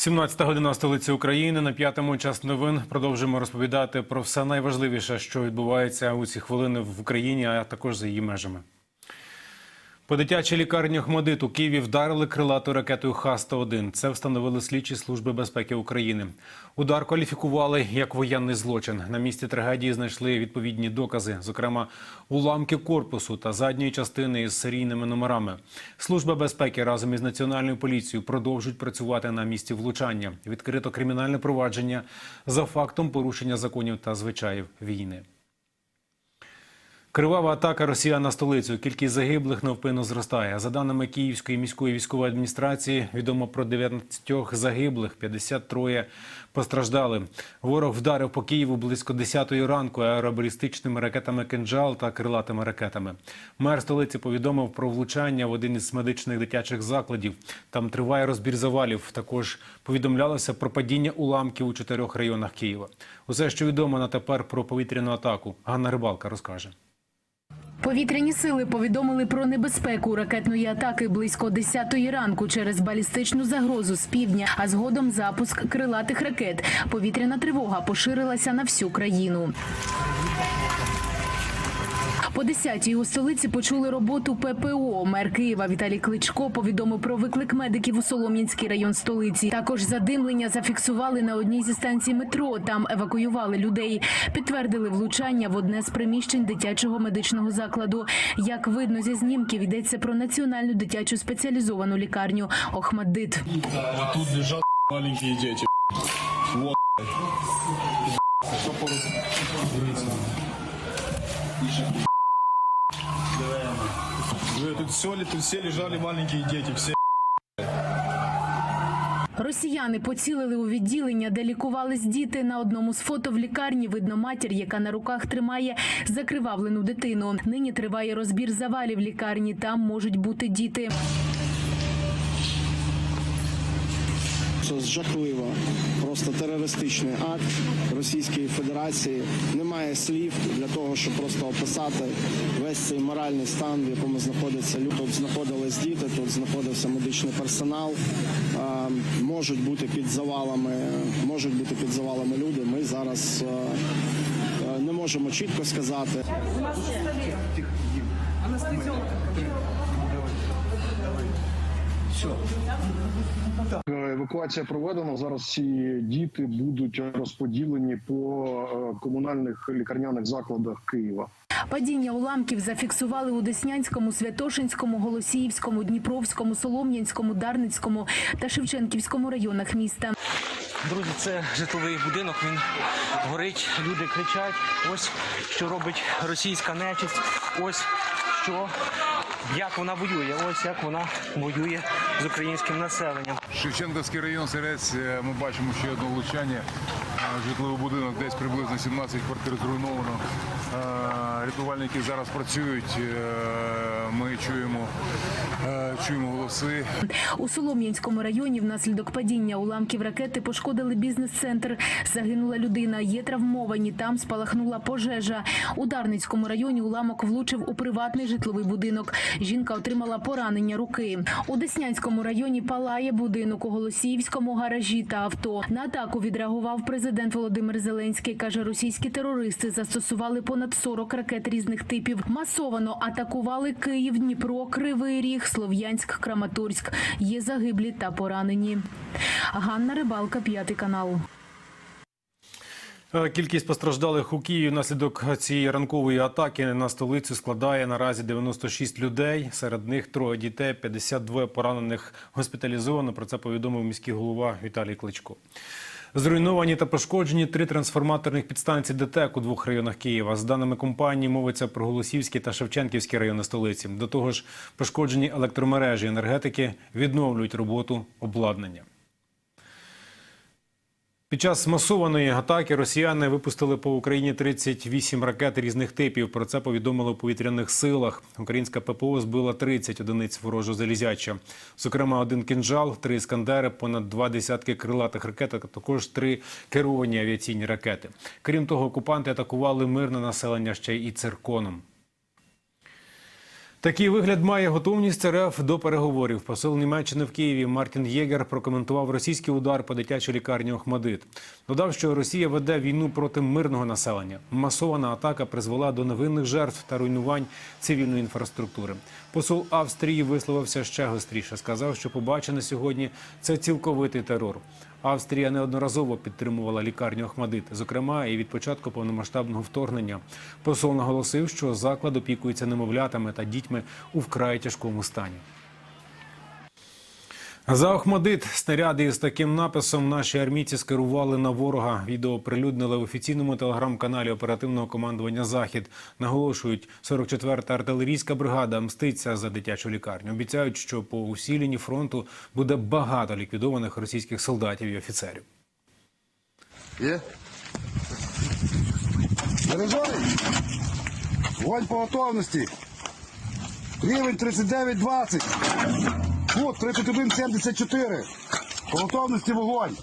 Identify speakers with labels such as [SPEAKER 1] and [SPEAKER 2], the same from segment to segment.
[SPEAKER 1] 17 година столиці України на п'ятому час новин продовжуємо розповідати про все найважливіше, що відбувається у ці хвилини в Україні, а також за її межами. По дитячій лікарні Охмадит у Києві вдарили крилатою ракетою Х-101. Це встановили слідчі служби безпеки України. Удар кваліфікували як воєнний злочин. На місці трагедії знайшли відповідні докази, зокрема уламки корпусу та задньої частини із серійними номерами. Служба безпеки разом із національною поліцією продовжують працювати на місці влучання. Відкрито кримінальне провадження за фактом порушення законів та звичаїв війни. Кривава атака Росіян на столицю. Кількість загиблих навпину зростає. За даними Київської міської військової адміністрації, відомо про 19 загиблих, 53 постраждали. Ворог вдарив по Києву близько 10 ранку аеробалістичними ракетами «Кинджал» та крилатими ракетами. Мер столиці повідомив про влучання в один із медичних дитячих закладів. Там триває розбір завалів. Також повідомлялося про падіння уламків у чотирьох районах Києва. Усе, що відомо на тепер про повітряну атаку, Ганна Рибалка розкаже.
[SPEAKER 2] Повітряні сили повідомили про небезпеку ракетної атаки близько 10-ї ранку через балістичну загрозу з півдня, а згодом запуск крилатих ракет. Повітряна тривога поширилася на всю країну. По 10-й у столиці почули роботу ППО. Мер Києва Віталій Кличко повідомив про виклик медиків у Солом'янський район столиці. Також задимлення зафіксували на одній зі станцій метро. Там евакуювали людей. Підтвердили влучання в одне з приміщень дитячого медичного закладу. Як видно зі знімків, йдеться про національну дитячу спеціалізовану лікарню Охмаддит.
[SPEAKER 3] Тут лежат маленькие дети. Вот. Вы Тут все, тут все лежали маленькі діти, все.
[SPEAKER 2] Росіяни поцілили у відділення, де лікувались діти. На одному з фото в лікарні видно матір, яка на руках тримає закривавлену дитину. Нині триває розбір завалів лікарні. Там можуть бути діти.
[SPEAKER 4] Це жахливо, просто терористичний акт Російської Федерації. Немає слів для того, щоб просто описати весь цей моральний стан, в якому знаходиться люди. Тут знаходились діти, тут знаходився медичний персонал. Можуть бути під завалами, можуть бути під завалами люди. Ми зараз не можемо чітко сказати.
[SPEAKER 5] Е, Евакуація проведена. Зараз всі діти будуть розподілені по е, комунальних лікарняних закладах Києва.
[SPEAKER 2] Падіння уламків зафіксували у Деснянському, Святошинському, Голосіївському, Дніпровському, Солом'янському, Дарницькому та Шевченківському районах міста.
[SPEAKER 6] Друзі, це житловий будинок. Він горить, люди кричать. Ось що робить російська нечисть. Ось що як вона воює. Ось як вона воює з українським населенням.
[SPEAKER 7] Шевченківський район Сирець, е, ми бачимо ще одне влучання. Е, Житловий будинок, десь приблизно 17 квартир зруйновано. Е, Рятувальники зараз працюють. е, Ми чуємо, е, чуємо голоси.
[SPEAKER 2] У Солом'янському районі внаслідок падіння уламків ракети пошкодили бізнес-центр. Загинула людина. Є травмовані. Там спалахнула пожежа. У Дарницькому районі уламок влучив у приватний житловий будинок. Жінка отримала поранення руки. У Деснянському районі палає будинок у Голосіївському гаражі та авто. На атаку відреагував президент Володимир Зеленський. каже, російські терористи застосували понад 40 ракет різних типів. Масовано атакували Київ, Дніпро, Кривий Ріг, Слов'янськ, Краматорськ. Є загиблі та поранені. Ганна Рибалка, п'ятий канал.
[SPEAKER 1] Е, Кількість постраждалих у Києві внаслідок цієї ранкової атаки на столицю складає наразі 96 людей. Серед них троє дітей, 52 поранених госпіталізовано. Про це повідомив міський голова Віталій Кличко. Зруйновані та пошкоджені три трансформаторних підстанції ДТЕК у двох районах Києва. З даними компанії мовиться про Голосівський та Шевченківський райони столиці. До того ж, пошкоджені електромережі енергетики відновлюють роботу обладнання. Під час масованої атаки росіяни випустили по Україні 38 ракет різних типів. Про це повідомили у повітряних силах. Українська ППО збила 30 одиниць ворожого залізяча. Зокрема, один кінжал, три іскандери, понад два десятки крилатих ракет, а також три керовані авіаційні ракети. Крім того, окупанти атакували мирне населення ще й цирконом. Такий вигляд має готовність РФ до переговорів. Посол Німеччини в Києві Мартін Єгер прокоментував російський удар по дитячій лікарні Охмадит. Додав, що Росія веде війну проти мирного населення. Масована атака призвела до невинних жертв та руйнувань цивільної інфраструктури. Посол Австрії висловився ще гостріше. Сказав, що побачене сьогодні це цілковитий терор. Австрія неодноразово підтримувала лікарню Ахмадит, зокрема і від початку повномасштабного вторгнення. Посол наголосив, що заклад опікується немовлятами та дітьми у вкрай тяжкому стані. За Охмадит снаряди із таким написом наші армійці скерували на ворога. Відео прилюднили в офіційному телеграм-каналі оперативного командування Захід. Наголошують, 44-та артилерійська бригада мститься за дитячу лікарню. Обіцяють, що по усій лінії фронту буде багато ліквідованих російських солдатів і офіцерів.
[SPEAKER 8] Є? Вогонь по готовності. Рівень 39-20. Фут 31-74. По готовності вогонь.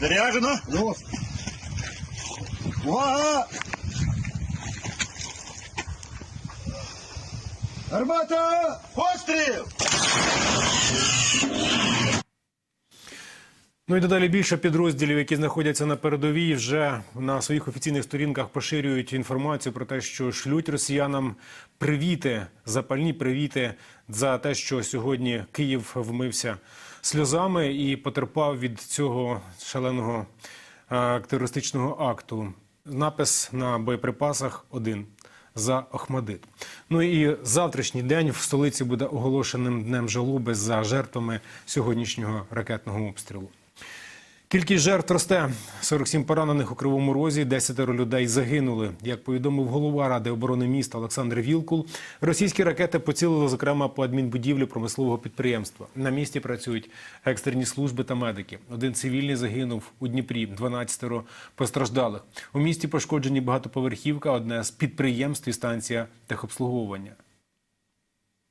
[SPEAKER 8] Заряджено? Плюс. Увага! Гармата! Постріл!
[SPEAKER 1] Ну і дедалі більше підрозділів, які знаходяться на передовій, вже на своїх офіційних сторінках поширюють інформацію про те, що шлють росіянам привіти, запальні привіти за те, що сьогодні Київ вмився сльозами і потерпав від цього шаленого е, терористичного акту. Напис на боєприпасах один за Охмадит. Ну і завтрашній день в столиці буде оголошеним днем жалоби за жертвами сьогоднішнього ракетного обстрілу. Кількість жертв росте. 47 поранених у Кривому Розі, 10 людей загинули. Як повідомив голова Ради оборони міста Олександр Вілкул, російські ракети поцілили, зокрема, по адмінбудівлі промислового підприємства. На місці працюють екстрені служби та медики. Один цивільний загинув у Дніпрі, 12 постраждалих. У місті пошкоджені багатоповерхівка, одне з підприємств і станція техобслуговування.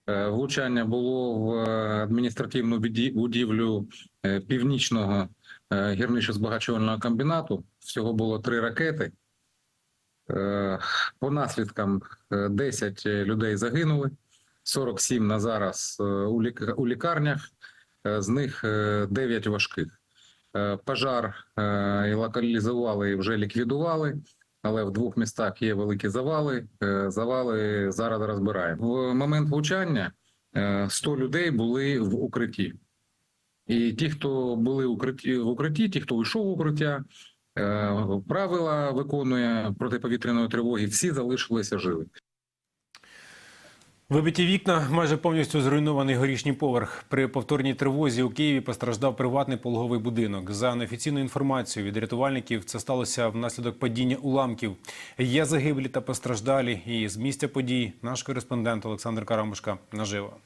[SPEAKER 9] Е, Влучання було в е, адміністративну будівлю е, північного е, гірничо-збагачувального комбінату. Всього було три ракети. Е, По наслідкам е, 10 людей загинули, 47 на зараз е, у лікарнях, е, з них е, 9 важких. Е, Пожар е, локалізували і вже ліквідували. Але в двох містах є великі завали. Е, Завали зараз розбираємо. В момент влучання е, 100 людей були в укритті. І ті, хто були в укритті, ті, хто вийшов в укриття, е, правила виконує протиповітряної тривоги, всі залишилися живі.
[SPEAKER 1] Вибиті вікна, майже повністю зруйнований горішній поверх. При повторній тривозі у Києві постраждав приватний пологовий будинок. За неофіційною інформацією від рятувальників, це сталося внаслідок падіння уламків. Є загиблі та постраждалі. І з місця подій наш кореспондент Олександр Карамушка наживо.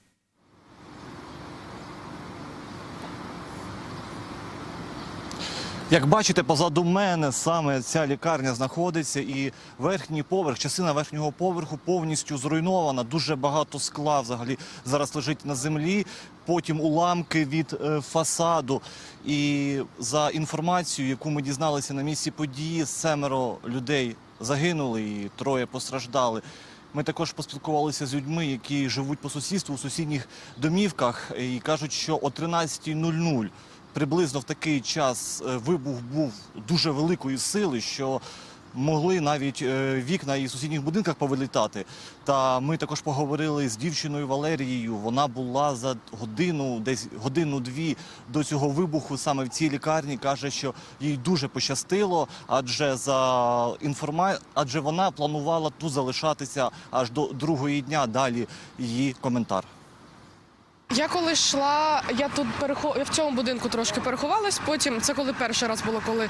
[SPEAKER 10] Як бачите, позаду мене саме ця лікарня знаходиться, і верхній поверх, частина верхнього поверху повністю зруйнована. Дуже багато скла взагалі зараз лежить на землі. Потім уламки від е, фасаду. І за інформацією, яку ми дізналися на місці події, семеро людей загинули і троє постраждали. Ми також поспілкувалися з людьми, які живуть по сусідству у сусідніх домівках, і кажуть, що о 13.00 приблизно в такий час е, вибух був дуже великої сили, що могли навіть е, вікна і в сусідніх будинках повилітати. Та ми також поговорили з дівчиною Валерією. Вона була за годину, десь годину-дві до цього вибуху саме в цій лікарні. каже, що їй дуже пощастило, адже за інформа... адже вона планувала тут залишатися аж до другої дня. Далі її коментар.
[SPEAKER 11] Я коли йшла, я тут перехо... я в цьому будинку трошки переховалась. Потім це коли перший раз було, коли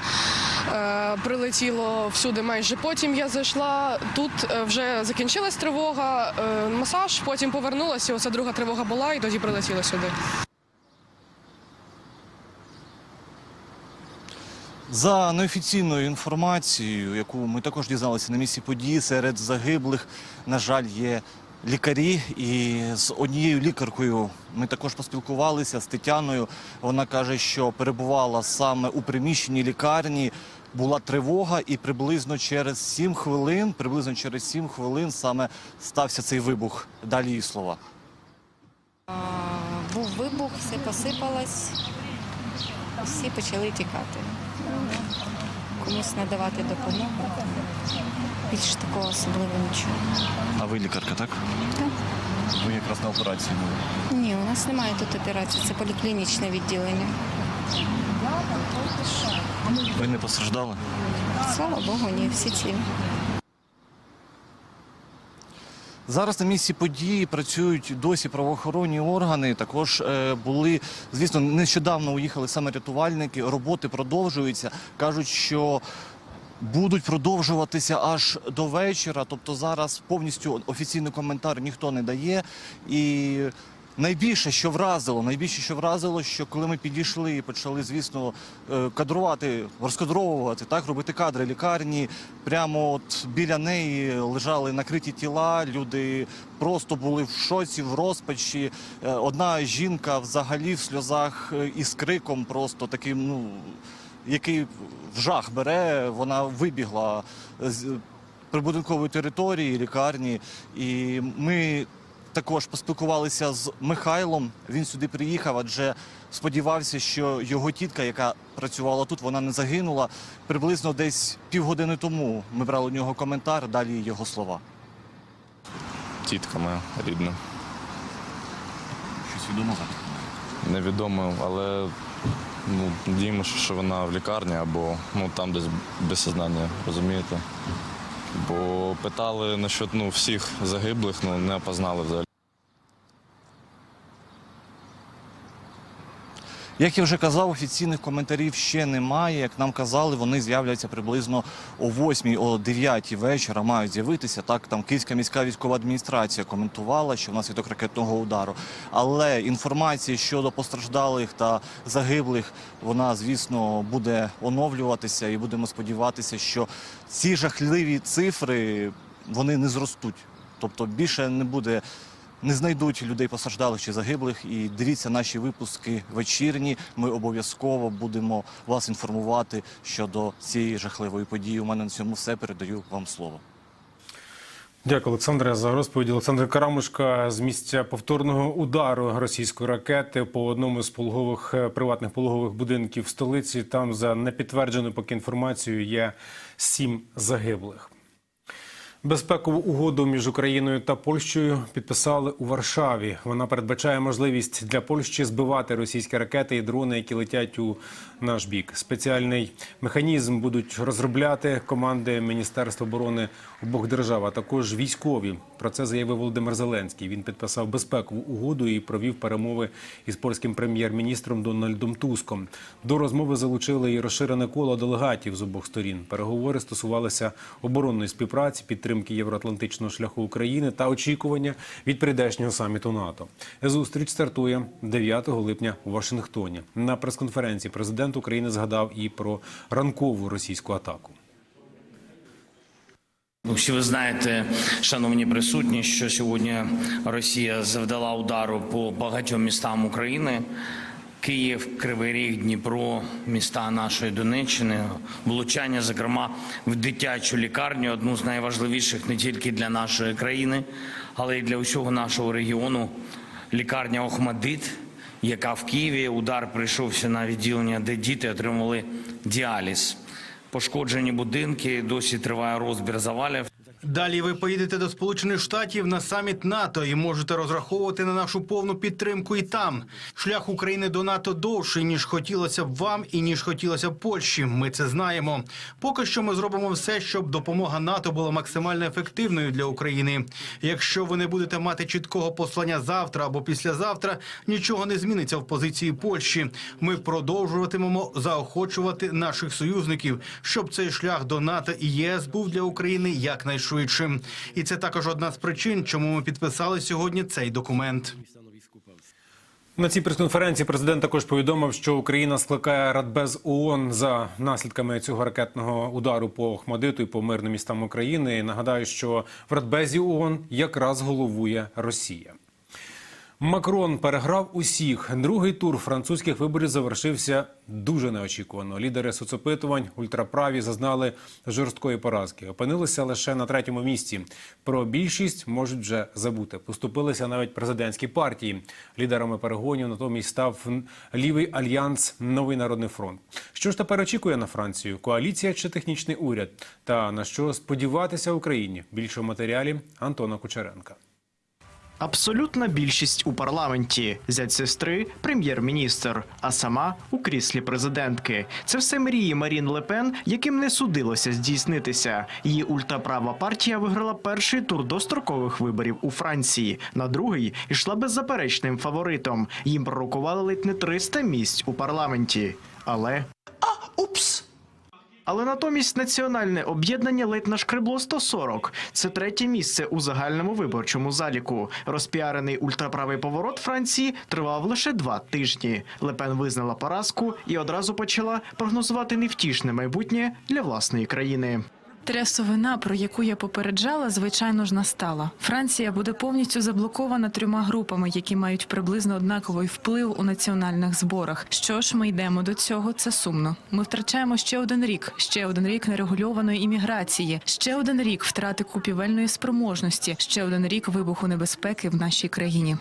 [SPEAKER 11] е, прилетіло всюди майже. Потім я зайшла тут, е, вже закінчилась тривога, е, масаж. Потім повернулася. Оце друга тривога була, і тоді прилетіла сюди.
[SPEAKER 10] За неофіційною інформацією, яку ми також дізналися на місці події, серед загиблих, на жаль, є лікарі, і з однією лікаркою ми також поспілкувалися з Тетяною. Вона каже, що перебувала саме у приміщенні лікарні. Була тривога, і приблизно через 7 хвилин, приблизно через 7 хвилин саме стався цей вибух. Далі її слова.
[SPEAKER 12] Був вибух, все посипалось, всі почали тікати. Комусь надавати допомогу. Більш такого особливо нічого.
[SPEAKER 10] А ви лікарка, так?
[SPEAKER 12] Так.
[SPEAKER 10] Ви якраз на операції були.
[SPEAKER 12] Ні, у нас немає тут операції, це поліклінічне відділення.
[SPEAKER 10] Ви не постраждали?
[SPEAKER 12] Слава Богу, ні, всі цілі.
[SPEAKER 10] Зараз на місці події працюють досі правоохоронні органи. Також е, були, звісно, нещодавно уїхали саме рятувальники. Роботи продовжуються. кажуть, що будуть продовжуватися аж до вечора. Тобто зараз повністю офіційний коментар ніхто не дає. І найбільше, що вразило, найбільше, що вразило, що коли ми підійшли і почали, звісно, е, кадрувати, розкадровувати, так, робити кадри лікарні. Прямо от біля неї лежали накриті тіла, люди просто були в шоці, в розпачі. Е, Одна жінка взагалі в сльозах е, і з криком, просто таким, ну який в жах бере, вона вибігла з прибудинкової території, лікарні. І ми також поспілкувалися з Михайлом. Він сюди приїхав, адже сподівався, що його тітка, яка працювала тут, вона не загинула. Приблизно десь півгодини тому ми брали у нього коментар, далі його слова.
[SPEAKER 13] Тітка моя рідна.
[SPEAKER 10] Щось відомо?
[SPEAKER 13] Невідомо, але ну, надіємося, що вона в лікарні або ну, там десь без сознання, розумієте? Бо питали насчет ну, всіх загиблих, ну не опознали взагалі.
[SPEAKER 10] Як я вже казав, офіційних коментарів ще немає. Як нам казали, вони з'являться приблизно о 8 о 9 вечора. Мають з'явитися. Так там Київська міська військова адміністрація коментувала, що внаслідок ракетного удару. Але інформація щодо постраждалих та загиблих, вона звісно буде оновлюватися, і будемо сподіватися, що ці жахливі цифри вони не зростуть. Тобто більше не буде не знайдуть людей постраждалих чи загиблих. І дивіться наші випуски вечірні. Ми обов'язково будемо вас інформувати щодо цієї жахливої події. У мене на цьому все передаю вам слово.
[SPEAKER 1] Дякую, Олександре, за розповідь. Олександр Карамушка з місця повторного удару російської ракети по одному з пологових е, приватних пологових будинків в столиці. Там за непідтвердженою поки інформацією є сім загиблих. Безпекову угоду між Україною та Польщею підписали у Варшаві. Вона передбачає можливість для Польщі збивати російські ракети і дрони, які летять у наш бік. Спеціальний механізм будуть розробляти команди Міністерства оборони обох держав, а також військові. Про це заявив Володимир Зеленський. Він підписав безпекову угоду і провів перемови із польським прем'єр-міністром Дональдом Туском. До розмови залучили і розширене коло делегатів з обох сторін. Переговори стосувалися оборонної співпраці, підтримки євроатлантичного шляху України та очікування від прийдешнього саміту НАТО. Зустріч стартує 9 липня у Вашингтоні. На прес-конференції президент України згадав і про ранкову російську атаку.
[SPEAKER 14] Всі ви знаєте, шановні присутні, що сьогодні Росія завдала удару по багатьом містам України. Київ, Кривий Ріг, Дніпро, міста нашої Донеччини, влучання, зокрема, в дитячу лікарню, одну з найважливіших не тільки для нашої країни, але й для усього нашого регіону. Лікарня Охмадит, яка в Києві удар прийшовся на відділення, де діти отримали діаліз. Пошкоджені будинки, досі триває розбір завалів.
[SPEAKER 15] Далі ви поїдете до Сполучених Штатів на саміт НАТО і можете розраховувати на нашу повну підтримку і там. Шлях України до НАТО довший ніж хотілося б вам і ніж хотілося б Польщі. Ми це знаємо. Поки що ми зробимо все, щоб допомога НАТО була максимально ефективною для України. Якщо ви не будете мати чіткого послання завтра або післязавтра, нічого не зміниться в позиції Польщі. Ми продовжуватимемо заохочувати наших союзників, щоб цей шлях до НАТО і ЄС був для України якнайшвидшим. І це також одна з причин, чому ми підписали сьогодні цей документ.
[SPEAKER 1] На цій прес-конференції президент також повідомив, що Україна скликає Радбез ООН за наслідками цього ракетного удару по Охмадиту і по мирним містам України. І нагадаю, що в Радбезі ООН якраз головує Росія. Макрон переграв усіх. Другий тур французьких виборів завершився дуже неочікувано. Лідери соцопитувань ультраправі зазнали жорсткої поразки. Опинилися лише на третьому місці. Про більшість можуть вже забути. Поступилися навіть президентські партії. Лідерами перегонів натомість став лівий альянс Новий народний фронт. Що ж тепер очікує на Францію? Коаліція чи технічний уряд? Та на що сподіватися Україні? Більше в матеріалі Антона Кучеренка.
[SPEAKER 16] Абсолютна більшість у парламенті, зять сестри, прем'єр-міністр, а сама у кріслі президентки. Це все мрії Марін Лепен, яким не судилося здійснитися. Її ультраправа партія виграла перший тур дострокових виборів у Франції. На другий йшла беззаперечним фаворитом. Їм пророкували ледь не 300 місць у парламенті. Але а
[SPEAKER 6] Упс!
[SPEAKER 16] Але натомість національне об'єднання ледь нашкребло 140. Це третє місце у загальному виборчому заліку. Розпіарений ультраправий поворот Франції тривав лише два тижні. Лепен визнала поразку і одразу почала прогнозувати невтішне майбутнє для власної країни.
[SPEAKER 17] Трясовина, про яку я попереджала, звичайно ж настала. Франція буде повністю заблокована трьома групами, які мають приблизно однаковий вплив у національних зборах. Що ж, ми йдемо до цього. Це сумно. Ми втрачаємо ще один рік, ще один рік нерегульованої імміграції, ще один рік втрати купівельної спроможності, ще один рік вибуху небезпеки в нашій країні.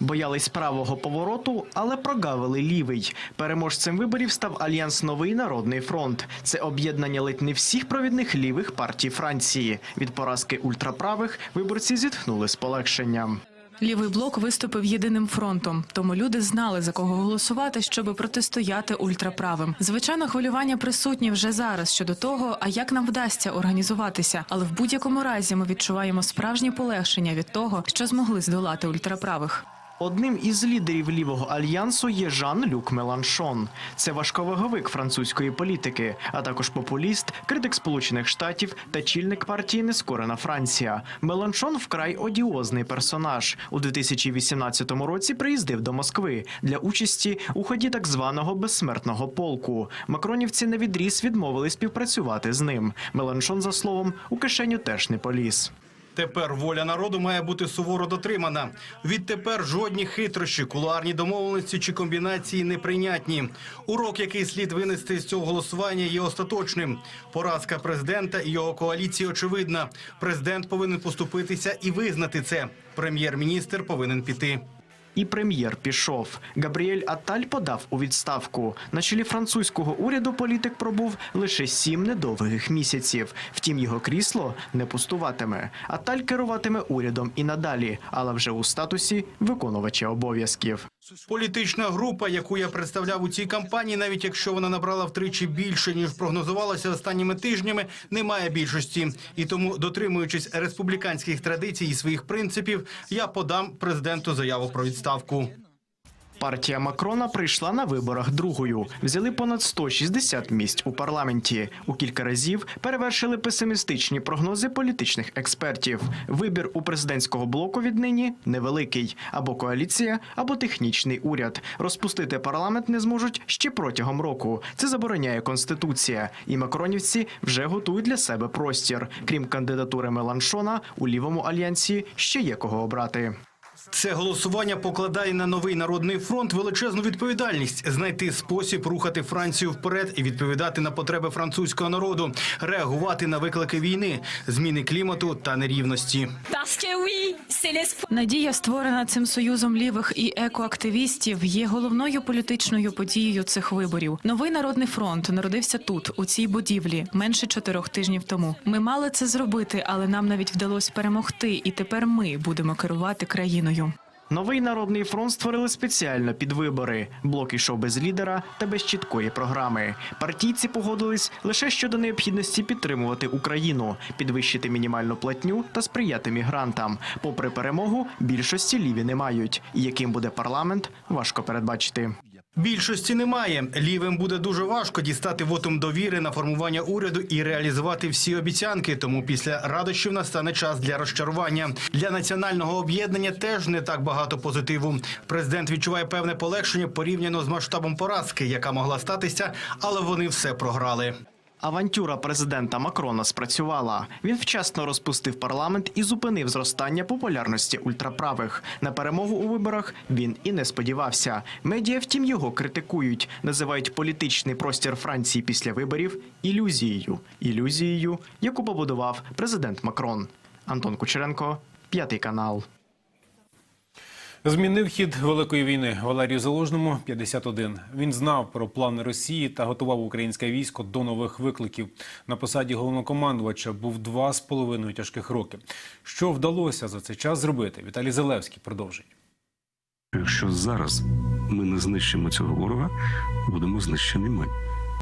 [SPEAKER 16] Боялись правого повороту, але прогавили лівий. Переможцем виборів став альянс Новий народний фронт. Це об'єднання ледь не всіх провідних лівих партій Франції. Від поразки ультраправих виборці зітхнули з полегшенням.
[SPEAKER 17] Лівий блок виступив єдиним фронтом, тому люди знали за кого голосувати, щоб протистояти ультраправим. Звичайно, хвилювання присутні вже зараз щодо того, а як нам вдасться організуватися. Але в будь-якому разі ми відчуваємо справжнє полегшення від того, що змогли здолати ультраправих.
[SPEAKER 16] Одним із лідерів лівого альянсу є Жан-Люк Меланшон. Це важковаговик французької політики, а також популіст, критик Сполучених Штатів та чільник партії Нескорена Франція. Меланшон вкрай одіозний персонаж. У 2018 році приїздив до Москви для участі у ході так званого безсмертного полку. Макронівці на відріз відмовили співпрацювати з ним. Меланшон, за словом, у кишеню теж не поліз.
[SPEAKER 15] Тепер воля народу має бути суворо дотримана. Відтепер жодні хитрощі, кулуарні домовленості чи комбінації неприйнятні. Урок, який слід винести з цього голосування, є остаточним. Поразка президента і його коаліції очевидна. Президент повинен поступитися і визнати це. Прем'єр-міністр повинен піти.
[SPEAKER 16] І прем'єр пішов. Габріель Аталь подав у відставку. На чолі французького уряду політик пробув лише сім недовгих місяців. Втім, його крісло не пустуватиме. Аталь керуватиме урядом і надалі, але вже у статусі виконувача обов'язків.
[SPEAKER 15] Політична група, яку я представляв у цій кампанії, навіть якщо вона набрала втричі більше ніж прогнозувалося останніми тижнями, не має більшості. І тому, дотримуючись республіканських традицій і своїх принципів, я подам президенту заяву про відставку.
[SPEAKER 16] Партія Макрона прийшла на виборах другою. Взяли понад 160 місць у парламенті. У кілька разів перевершили песимістичні прогнози політичних експертів. Вибір у президентського блоку віднині невеликий або коаліція, або технічний уряд. Розпустити парламент не зможуть ще протягом року. Це забороняє конституція. І макронівці вже готують для себе простір. Крім кандидатури Меланшона, у лівому альянсі ще є кого обрати.
[SPEAKER 15] Це голосування покладає на новий народний фронт величезну відповідальність знайти спосіб рухати Францію вперед і відповідати на потреби французького народу, реагувати на виклики війни, зміни клімату та нерівності.
[SPEAKER 17] Надія, створена цим союзом лівих і екоактивістів, є головною політичною подією цих виборів. Новий народний фронт народився тут, у цій будівлі, менше чотирьох тижнів тому. Ми мали це зробити, але нам навіть вдалося перемогти, і тепер ми будемо керувати країною.
[SPEAKER 16] Новий народний фронт створили спеціально під вибори. Блок ішов без лідера та без чіткої програми. Партійці погодились лише щодо необхідності підтримувати Україну, підвищити мінімальну платню та сприяти мігрантам. Попри перемогу, більшості ліві не мають. І яким буде парламент, важко передбачити.
[SPEAKER 15] Більшості немає. Лівим буде дуже важко дістати вотум довіри на формування уряду і реалізувати всі обіцянки. Тому після радощів настане час для розчарування. Для національного об'єднання теж не так багато позитиву. Президент відчуває певне полегшення порівняно з масштабом поразки, яка могла статися, але вони все програли.
[SPEAKER 16] Авантюра президента Макрона спрацювала. Він вчасно розпустив парламент і зупинив зростання популярності ультраправих. На перемогу у виборах він і не сподівався. Медіа, втім, його критикують, називають політичний простір Франції після виборів ілюзією. Ілюзією, яку побудував президент Макрон. Антон Кучеренко, п'ятий канал.
[SPEAKER 1] Змінив хід великої війни Валерію Залужному 51. Він знав про плани Росії та готував українське військо до нових викликів. На посаді головнокомандувача був два з половиною тяжких роки. Що вдалося за цей час зробити? Віталій Зелевський продовжить.
[SPEAKER 18] Якщо зараз ми не знищимо цього ворога, будемо знищені ми.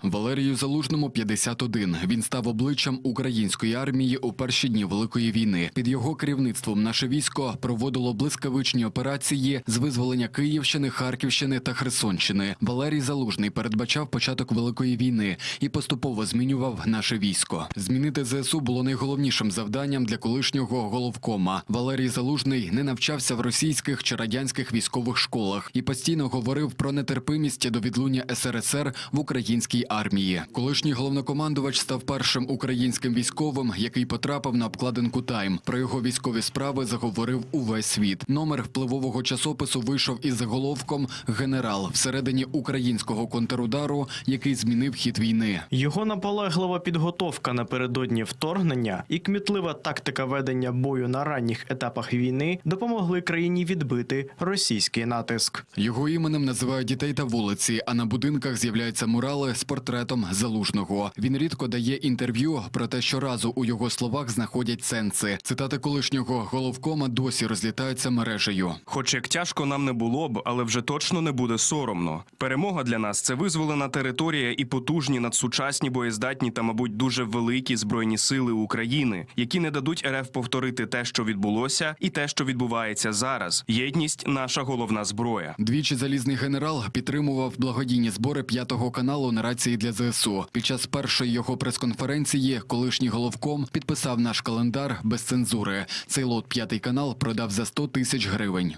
[SPEAKER 19] Валерію Залужному 51. Він став обличчям української армії у перші дні великої війни. Під його керівництвом наше військо проводило блискавичні операції з визволення Київщини, Харківщини та Херсонщини. Валерій Залужний передбачав початок великої війни і поступово змінював наше військо. Змінити ЗСУ було найголовнішим завданням для колишнього головкома. Валерій Залужний не навчався в російських чи радянських військових школах і постійно говорив про нетерпимість до відлуння СРСР в українській армії. Колишній головнокомандувач став першим українським військовим, який потрапив на обкладинку Тайм. Про його військові справи заговорив увесь світ. Номер впливового часопису вийшов із заголовком Генерал всередині українського контрудару, який змінив хід війни.
[SPEAKER 16] Його наполеглива підготовка напередодні вторгнення і кмітлива тактика ведення бою на ранніх етапах війни допомогли країні відбити російський натиск.
[SPEAKER 19] Його іменем називають дітей та вулиці, а на будинках з'являються мурали з портретом залужного. Він рідко дає інтерв'ю, проте щоразу у його словах знаходять сенси. Цитати колишнього головкома досі розлітаються мережею.
[SPEAKER 20] Хоч як тяжко нам не було б, але вже точно не буде соромно. Перемога для нас це визволена територія і потужні надсучасні боєздатні та, мабуть, дуже великі збройні сили України, які не дадуть РФ повторити те, що відбулося, і те, що відбувається зараз. Єдність наша головна зброя.
[SPEAKER 19] Двічі залізний генерал підтримував благодійні збори п'ятого каналу на рації для ЗСУ. Під час першої його прес-конференції колишній головком підписав наш календар без цензури. Цей лот п'ятий канал продав за 100 тисяч гривень.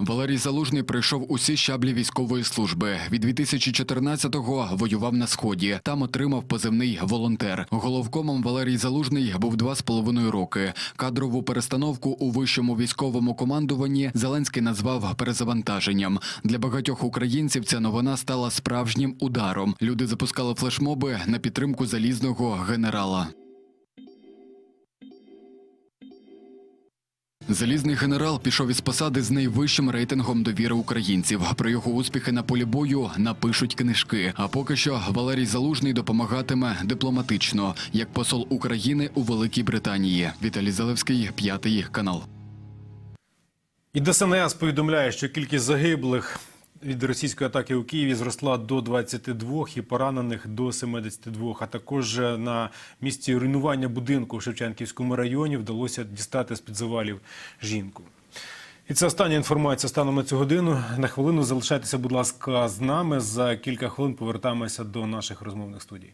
[SPEAKER 19] Валерій Залужний пройшов усі щаблі військової служби. Від 2014-го воював на сході. Там отримав позивний волонтер. Головкомом Валерій Залужний був два з половиною роки. Кадрову перестановку у вищому військовому командуванні Зеленський назвав перезавантаженням. Для багатьох українців ця новина стала справжнім ударом. Люди запускали флешмоби на підтримку залізного генерала. Залізний генерал пішов із посади з найвищим рейтингом довіри українців. Про його успіхи на полі бою напишуть книжки. А поки що Валерій Залужний допомагатиме дипломатично, як посол України у Великій Британії. Віталій Залевський, п'ятий канал.
[SPEAKER 1] І ДСНС повідомляє, що кількість загиблих від російської атаки у Києві зросла до 22 і поранених до 72. А також на місці руйнування будинку в Шевченківському районі вдалося дістати з-під завалів жінку. І це остання інформація станом на цю годину. На хвилину залишайтеся, будь ласка, з нами. За кілька хвилин повертаємося до наших розмовних студій.